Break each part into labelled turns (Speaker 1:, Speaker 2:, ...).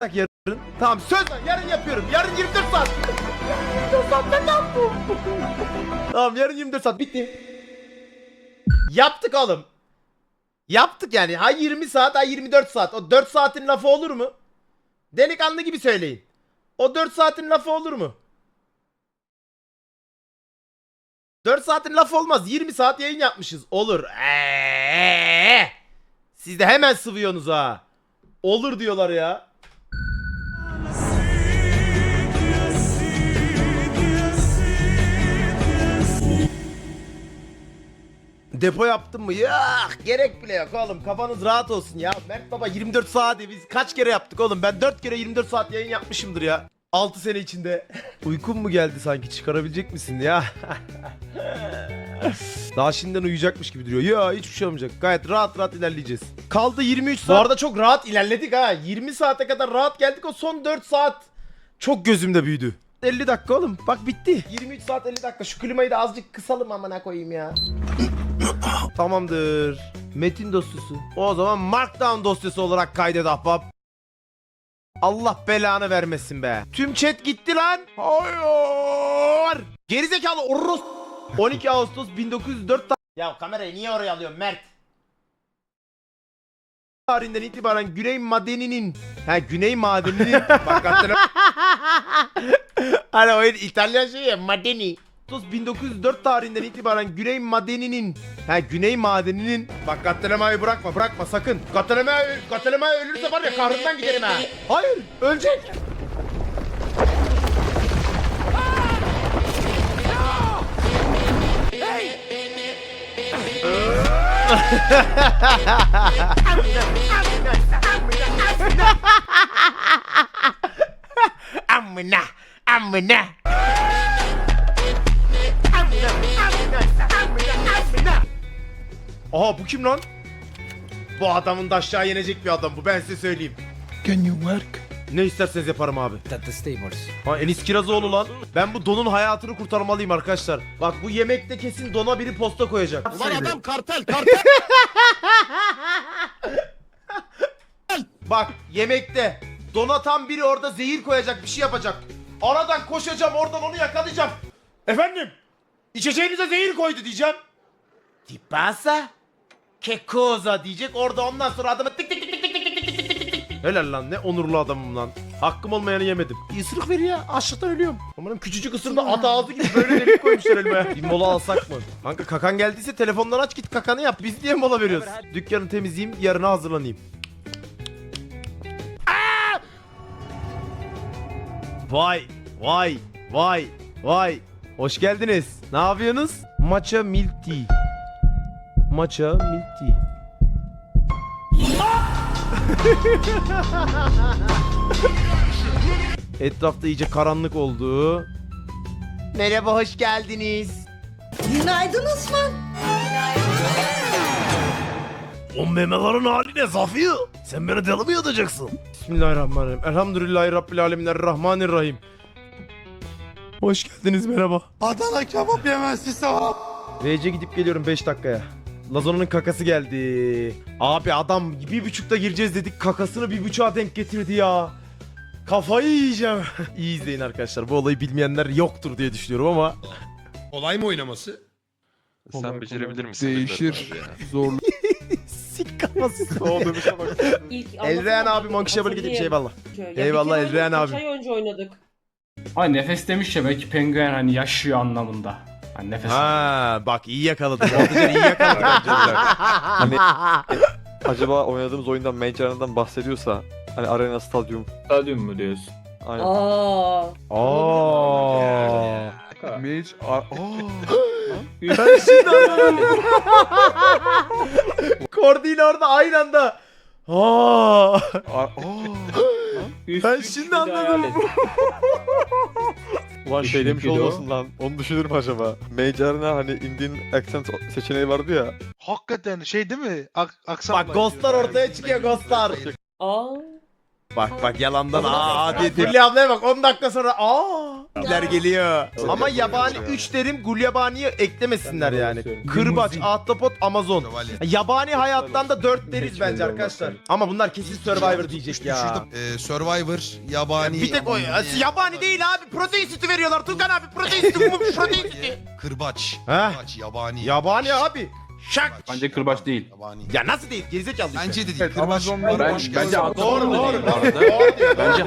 Speaker 1: Yarın. Tamam söz ver yarın yapıyorum. Yarın 24 saat. 24 saat ne lan bu? tamam yarın 24 saat bitti. Yaptık oğlum. Yaptık yani. Ha 20 saat ha 24 saat. O 4 saatin lafı olur mu? Delikanlı gibi söyleyin. O 4 saatin lafı olur mu? 4 saatin lafı olmaz. 20 saat yayın yapmışız. Olur. Eee. Siz de hemen sıvıyorsunuz ha. Olur diyorlar ya. Depo yaptın mı? Yok gerek bile yok oğlum kafanız rahat olsun ya. Mert baba 24 saat biz kaç kere yaptık oğlum ben 4 kere 24 saat yayın yapmışımdır ya. 6 sene içinde. Uykun mu geldi sanki çıkarabilecek misin ya? Daha şimdiden uyuyacakmış gibi duruyor. Ya hiçbir şey olmayacak. Gayet rahat rahat ilerleyeceğiz. Kaldı 23 saat. Bu arada çok rahat ilerledik ha. 20 saate kadar rahat geldik. O son 4 saat çok gözümde büyüdü. 50 dakika oğlum. Bak bitti. 23 saat 50 dakika. Şu klimayı da azıcık kısalım amına koyayım ya. Tamamdır. Metin dosyası. O zaman Markdown dosyası olarak kaydet ahbap. Allah belanı vermesin be. Tüm chat gitti lan. Hayır. Gerizekalı orros. 12 Ağustos 1904 ta- Ya kamerayı niye oraya alıyorsun Mert? tarihinden itibaren Güney Madeni'nin ha Güney Madeni'nin bak hatırla Hani o İtalyan şey ya Madeni 1904 tarihinden itibaren Güney Madeni'nin ha Güney Madeni'nin bak Gatlemayı bırakma bırakma sakın. Gatlemay Gatlemay ölürse var ya kahrından giderim ha. Hayır ölecek. Amına amına Aha bu kim lan? Bu adamın da aşağı yenecek bir adam bu ben size söyleyeyim.
Speaker 2: Can you work?
Speaker 1: Ne isterseniz yaparım abi.
Speaker 2: At the stables.
Speaker 1: Ha Enis Kirazoğlu lan. Ben bu donun hayatını kurtarmalıyım arkadaşlar. Bak bu yemekte kesin dona biri posta koyacak.
Speaker 3: Ulan adam kartel kartel.
Speaker 1: Bak yemekte dona tam biri orada zehir koyacak bir şey yapacak. Aradan koşacağım oradan onu yakalayacağım. Efendim içeceğinize zehir koydu diyeceğim. Ti cosa diyecek orada ondan sonra adamı tık tık tık tık tık tık tık tık tık tık. Helal lan ne onurlu adamım lan. Hakkım olmayanı yemedim. Bir ısırık ver ya açlıktan ölüyorum. Amanın küçücük ısırda at ağzı gibi böyle delik koymuşlar elime. Bir mola alsak mı? Kanka kakan geldiyse telefondan aç git kakanı yap. Biz niye mola veriyoruz? Dükkanı temizleyeyim yarına hazırlanayım. Vay vay vay vay. Hoş geldiniz. Ne yapıyorsunuz? Matcha milk tea. Matcha milk tea. Etrafta iyice karanlık oldu. Merhaba hoş geldiniz.
Speaker 4: Günaydın Osman.
Speaker 1: O memelerin hali ne Zafi? Sen beni deli mi yatacaksın? Bismillahirrahmanirrahim. Elhamdülillahi Rabbil aleminler Rahmanirrahim. Hoş geldiniz merhaba.
Speaker 3: Adana kebap yemezsi sevap.
Speaker 1: VC gidip geliyorum 5 dakikaya. Lazona'nın kakası geldi. Abi adam bir buçukta gireceğiz dedik kakasını bir buçuğa denk getirdi ya. Kafayı yiyeceğim. İyi izleyin arkadaşlar. Bu olayı bilmeyenler yoktur diye düşünüyorum ama.
Speaker 3: Olay mı oynaması?
Speaker 5: Sen becerebilir misin?
Speaker 2: Değişir.
Speaker 5: bilmiyorum abi ya.
Speaker 2: Zorlu.
Speaker 1: Sik kafası.
Speaker 5: Olduğumuşa bak.
Speaker 6: İlk
Speaker 1: Elreyan abi Monkey Shovel gidip şey eyvallah. Eyvallah Elreyan abi.
Speaker 6: Kaç ay önce oynadık.
Speaker 7: Ay nefes demiş ya belki penguen hani yaşıyor anlamında. Hani nefes.
Speaker 1: Ha bak iyi yakaladı. Montajer iyi yakaladı bence de.
Speaker 5: Hani acaba oynadığımız oyundan Mage Arena'dan bahsediyorsa hani Arena Stadyum.
Speaker 7: Stadyum mu diyorsun?
Speaker 5: Aynen.
Speaker 6: Aa.
Speaker 1: Aa.
Speaker 2: Mage. Aa.
Speaker 1: Ben şimdi anladım. Kordi ile orada aynı anda. Aa.
Speaker 5: Aa.
Speaker 1: Ben şimdi anladım.
Speaker 5: Ulan şey demiş
Speaker 7: Düşündü o.
Speaker 5: olmasın lan. Onu düşünür mü acaba? Mage Arena hani Indian accent seçeneği vardı ya.
Speaker 3: Hakikaten şey değil mi? Ak aksanla
Speaker 1: Bak ghostlar ortaya çıkıyor ghostlar.
Speaker 6: Aa.
Speaker 1: Bak bak yalandan aa dedi. Hülya ablaya bak 10 dakika sonra aa. İler geliyor. Ama yabani 3 derim gulyabaniyi eklemesinler yani. Kırbaç, ahtapot, amazon. Yabani hayattan da 4 deriz bence arkadaşlar. Ama bunlar kesin Survivor diyecek ya.
Speaker 3: E, Survivor, yabani.
Speaker 1: Bir tek o ya. Yabani değil abi. Protein sütü veriyorlar. Tugan abi protein sütü. bu protein sütü.
Speaker 3: Kırbaç. Kırbaç, yabani.
Speaker 1: Yabani abi. Şak.
Speaker 7: Bence kırbaç değil.
Speaker 3: Yabani.
Speaker 1: Ya nasıl değil? Gerizekalı işte.
Speaker 3: Bence de değil. Kırbaç.
Speaker 7: Bence. Ahtapot
Speaker 1: Doğru
Speaker 7: da
Speaker 1: doğru.
Speaker 7: Bence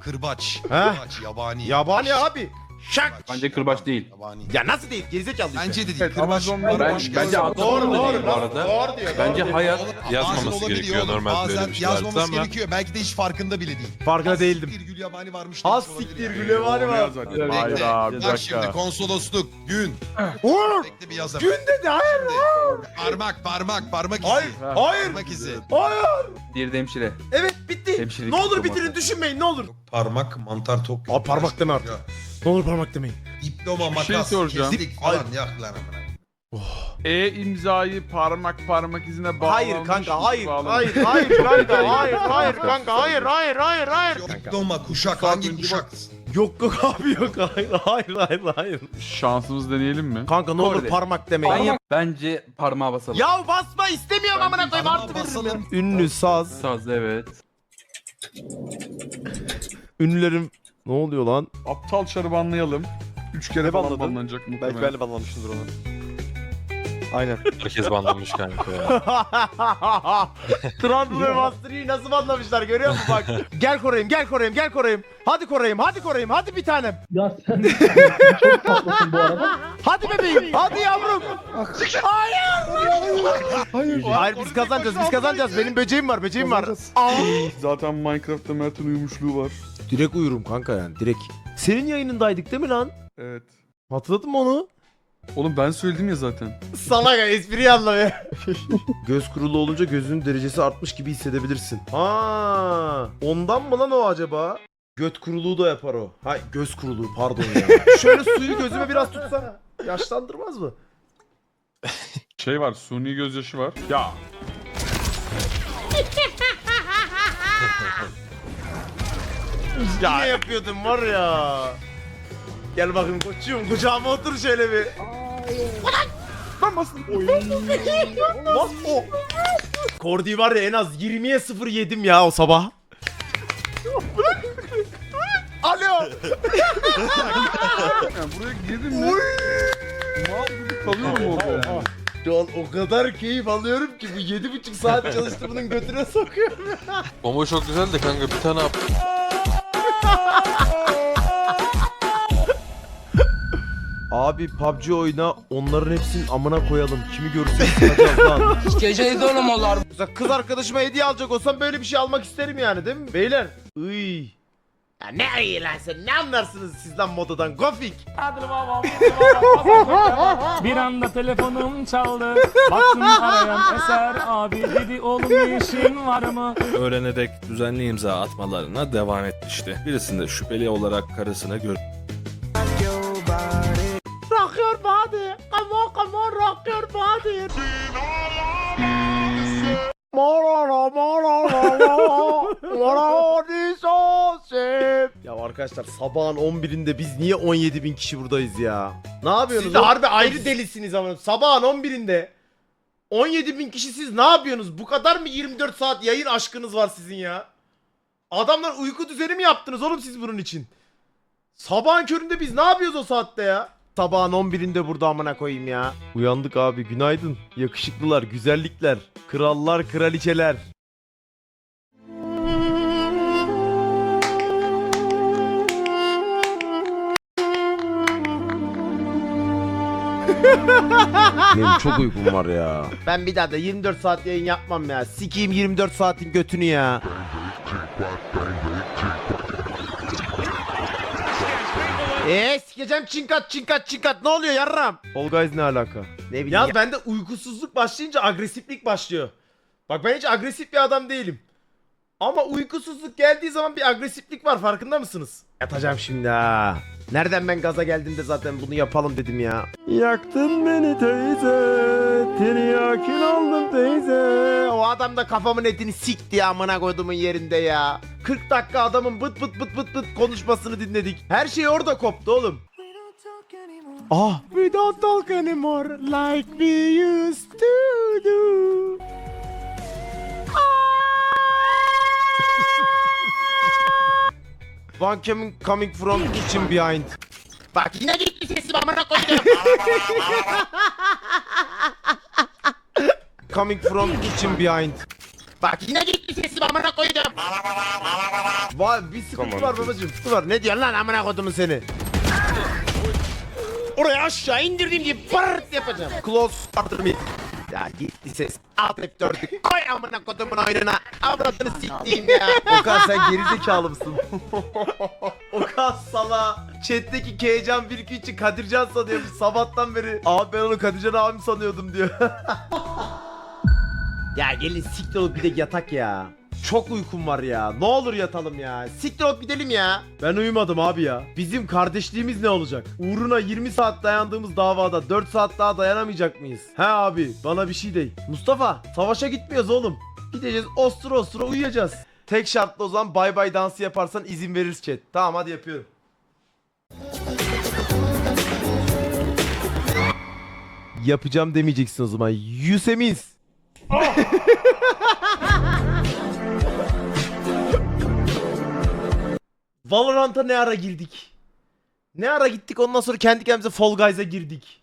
Speaker 3: Kırbaç.
Speaker 1: Heh.
Speaker 3: Kırbaç, yabani.
Speaker 1: Yabani abi. Şak.
Speaker 7: bence kırbaç değil.
Speaker 3: Yabani.
Speaker 1: Ya nasıl değil? Gerizekalı işte.
Speaker 3: Bence de değil. Kırbaç.
Speaker 2: Ben-
Speaker 7: bence
Speaker 1: Doğru
Speaker 7: da
Speaker 1: doğru.
Speaker 7: değil bu arada.
Speaker 1: Doğru diyor.
Speaker 6: Bence
Speaker 1: doğru.
Speaker 6: hayat
Speaker 3: Bazen
Speaker 6: yazmaması
Speaker 3: olabiliyor
Speaker 6: gerekiyor
Speaker 3: oğlum,
Speaker 6: normalde
Speaker 3: bazen
Speaker 6: böyle bir şey
Speaker 3: yazmaması
Speaker 6: ama
Speaker 3: gerekiyor. Belki de hiç farkında bile değil.
Speaker 1: Farkında
Speaker 3: Az
Speaker 1: değildim.
Speaker 3: siktir, Gül yabani varmış.
Speaker 1: Az
Speaker 3: demiş olabilir
Speaker 1: siktir
Speaker 3: yani.
Speaker 1: Gülevani var.
Speaker 2: zaten.
Speaker 5: Hayda bir
Speaker 3: Bak şimdi
Speaker 5: dakika.
Speaker 3: konsolosluk, gün.
Speaker 1: Oğlum.
Speaker 3: Bekle bir yazalım.
Speaker 1: Gün dedi hayır.
Speaker 3: Parmak, parmak, parmak izi.
Speaker 1: Hayır. Hayır.
Speaker 3: Parmak izi.
Speaker 1: Hayır.
Speaker 8: Diğeri de hemşire.
Speaker 1: Evet.
Speaker 8: Hemşirelik
Speaker 1: Ne olur
Speaker 8: diploması.
Speaker 1: bitirin düşünmeyin ne olur.
Speaker 3: Parmak, mantar, tok.
Speaker 1: Abi parmak deme artık. Ne olur parmak demeyin.
Speaker 3: Diploma, makas,
Speaker 2: şey soracağım.
Speaker 3: kestik falan. Yak lan amına.
Speaker 2: E imzayı parmak parmak izine bağlamış.
Speaker 1: Hayır kanka hayır
Speaker 2: bağlamış.
Speaker 1: hayır hayır kanka hayır hayır kanka hayır hayır hayır hayır.
Speaker 3: Diploma, kuşak, hangi kuşak?
Speaker 1: Yok yok abi yok hayır hayır hayır hayır.
Speaker 2: Şansımız deneyelim mi?
Speaker 1: Kanka ne olur
Speaker 8: Korde.
Speaker 1: parmak demeyin.
Speaker 8: Ben Bence parmağa basalım.
Speaker 1: Ya basma istemiyorum amına koyayım artı veririm ya. Ünlü saz.
Speaker 8: Saz evet.
Speaker 1: Ünlülerim ne oluyor lan?
Speaker 2: Aptal çarı banlayalım. Üç kere
Speaker 5: Ne
Speaker 2: falan
Speaker 5: banladın?
Speaker 2: banlanacak
Speaker 5: Belki
Speaker 2: muhtemelen.
Speaker 5: ben de banlamışımdır onu. Aynen.
Speaker 6: herkes banlanmış kanka ya.
Speaker 1: Transfer Master'ı nasıl banlamışlar görüyor musun bak. gel koruyayım gel koruyayım gel koruyayım. Hadi koruyayım hadi koruyayım hadi bir tanem.
Speaker 9: Ya sen çok tatlısın bu arada.
Speaker 1: Hadi bebeğim hadi yavrum. Hayır. Hayır. Hayır biz kazanacağız biz kazanacağız. Benim böceğim var böceğim var. Aa.
Speaker 2: Zaten Minecraft'ta Mert'in uyumuşluğu var.
Speaker 1: Direkt uyurum kanka yani direkt. Senin yayınındaydık değil mi lan?
Speaker 2: Evet.
Speaker 1: Hatırladın mı onu?
Speaker 2: Oğlum ben söyledim ya zaten.
Speaker 1: Salak ya espriyi anlamıyor. Göz kurulu olunca gözünün derecesi artmış gibi hissedebilirsin. Ha, ondan mı lan o acaba? Göt kuruluğu da yapar o. Ha göz kuruluğu pardon ya. Şöyle suyu gözüme biraz tutsana. Yaşlandırmaz mı?
Speaker 2: Şey var, suni gözyaşı var. Ya.
Speaker 1: Ne yapıyordun var ya. Gel bakayım koçum kucağıma otur şöyle bir. Ben bastım. Bas o. Kordi var ya en az 20'ye 0 yedim ya o sabah. Alo.
Speaker 2: Yani buraya girdim mi? Mal gibi kalıyorum orada yani.
Speaker 1: Şu an o kadar keyif alıyorum ki bu 7,5 saat çalıştığımın götüne sokuyor.
Speaker 6: Bomba çok güzel de kanka bir tane yap.
Speaker 1: Abi PUBG oyna onların hepsinin amına koyalım. Kimi görürsek sıkacağız lan.
Speaker 8: Geceyi de oğlum
Speaker 1: Mesela kız arkadaşıma hediye alacak olsam böyle bir şey almak isterim yani değil mi? Beyler. Iy. Ya ne iyi lan sen ne anlarsınız siz lan modadan gofik.
Speaker 9: Bir anda telefonum çaldı. Baktım arayan Eser abi dedi oğlum bir işin var mı?
Speaker 10: öğrenerek düzenli imza atmalarına devam etmişti. Birisinde şüpheli olarak karısını gör
Speaker 1: body. Come on come on rock your body. Mororo mororo mororo Ya arkadaşlar sabahın 11'inde biz niye 17 bin kişi buradayız ya? Ne yapıyorsunuz? Siz de harbi ayrı delisiniz ama sabahın 11'inde 17 bin kişi siz ne yapıyorsunuz? Bu kadar mı 24 saat yayın aşkınız var sizin ya? Adamlar uyku düzeni mi yaptınız oğlum siz bunun için? Sabahın köründe biz ne yapıyoruz o saatte ya? Sabahın 11'inde burada amına koyayım ya. Uyandık abi günaydın. Yakışıklılar, güzellikler, krallar, kraliçeler. Benim çok uykum var ya. Ben bir daha da 24 saat yayın yapmam ya. Sikeyim 24 saatin götünü ya. Eee sikeceğim çinkat çinkat çinkat ne oluyor yarram? Fall Guys ne alaka? Ne bileyim ya. bende uykusuzluk başlayınca agresiflik başlıyor. Bak ben hiç agresif bir adam değilim. Ama uykusuzluk geldiği zaman bir agresiflik var farkında mısınız? Yatacağım şimdi ha. Nereden ben gaza geldim de zaten bunu yapalım dedim ya. Yaktın beni teyze. Tiryakin oldum teyze. adam da kafamın etini sikti ya amına koyduğumun yerinde ya. 40 dakika adamın bıt bıt bıt bıt bıt konuşmasını dinledik. Her şey orada koptu oğlum. Ah, we don't talk anymore like we used to do. One coming, coming from kitchen behind. Bak yine gitti sesim amına koydum. coming from kitchen behind. Bak yine gitti sesim amına koydum. Vay bir sıkıntı var babacım. Sıkıntı var. Ne diyorsun lan amına kodumun seni? Oraya aşağı indirdiğim gibi pırt yapacağım. Close partner me. Ya gitti ses. Alt F4'ü koy amına kodumun oyununa. Avradını siktiğim ya. Okan sen gerizekalı mısın? Okan sala. Chat'teki Kcan 1-2-3'ü Kadircan sanıyormuş sabahtan beri. Abi ben onu Kadircan abim sanıyordum diyor. ya gelin siktir olup bir de yatak ya. Çok uykum var ya. Ne olur yatalım ya. Siktir olup gidelim ya. Ben uyumadım abi ya. Bizim kardeşliğimiz ne olacak? Uğruna 20 saat dayandığımız davada 4 saat daha dayanamayacak mıyız? He abi bana bir şey değil. Mustafa savaşa gitmiyoruz oğlum. Gideceğiz ostura ostura uyuyacağız. Tek şartla o zaman bay bay dansı yaparsan izin veririz chat. Tamam hadi yapıyorum. Yapacağım demeyeceksin o zaman. Yusemiz. Valorant'a ne ara girdik? Ne ara gittik ondan sonra kendi kendimize Fall Guys'a girdik.